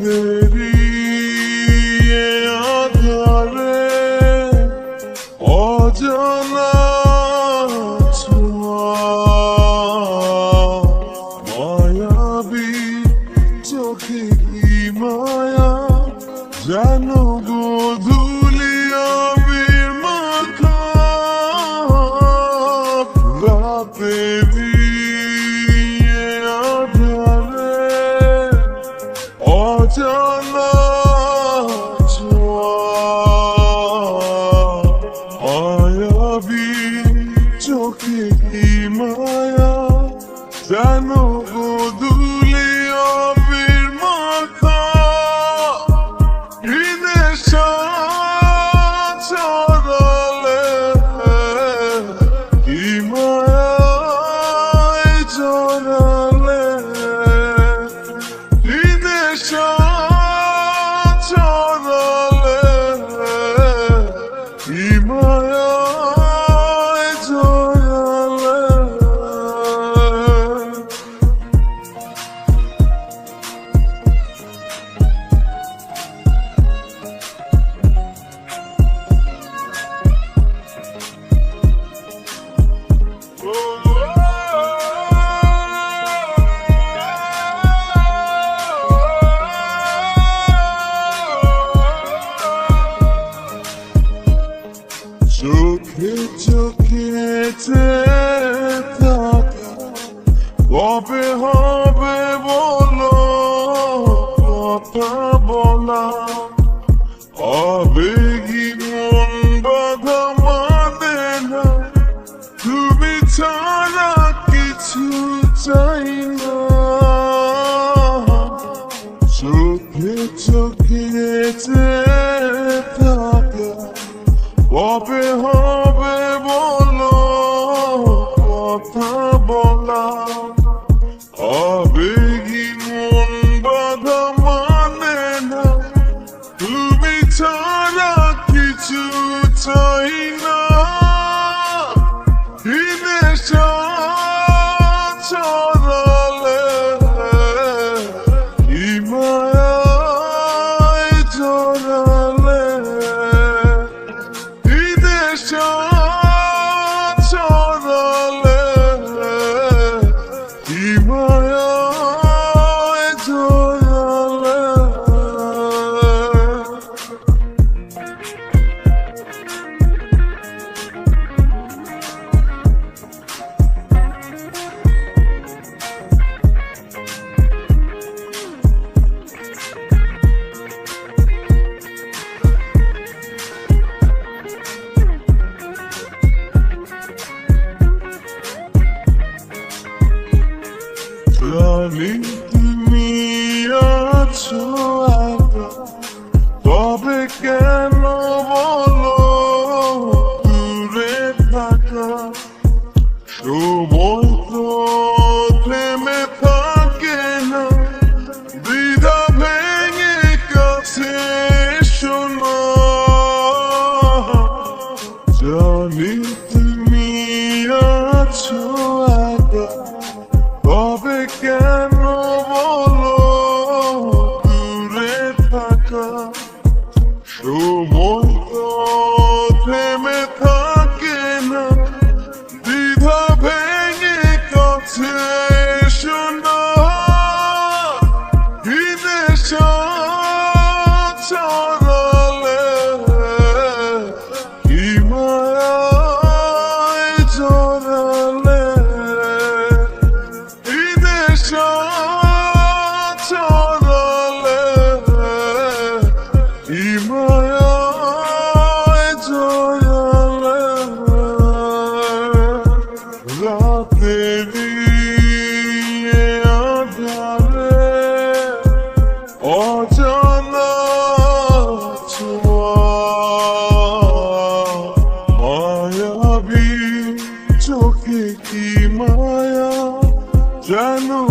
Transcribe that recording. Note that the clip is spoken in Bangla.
through. sana Aya bin çok iyi maya. Sen okudun Sima. কবে হবে বলো? কথা বলা। আবেগি মন বাধা মানে না? তুমি ছাড়া কিছু চাই না। চোখে চোখে the show. ভাবলামি তুমি আছো তবে কেন অজানা মায়াবি চোখে কি মায়া? জানো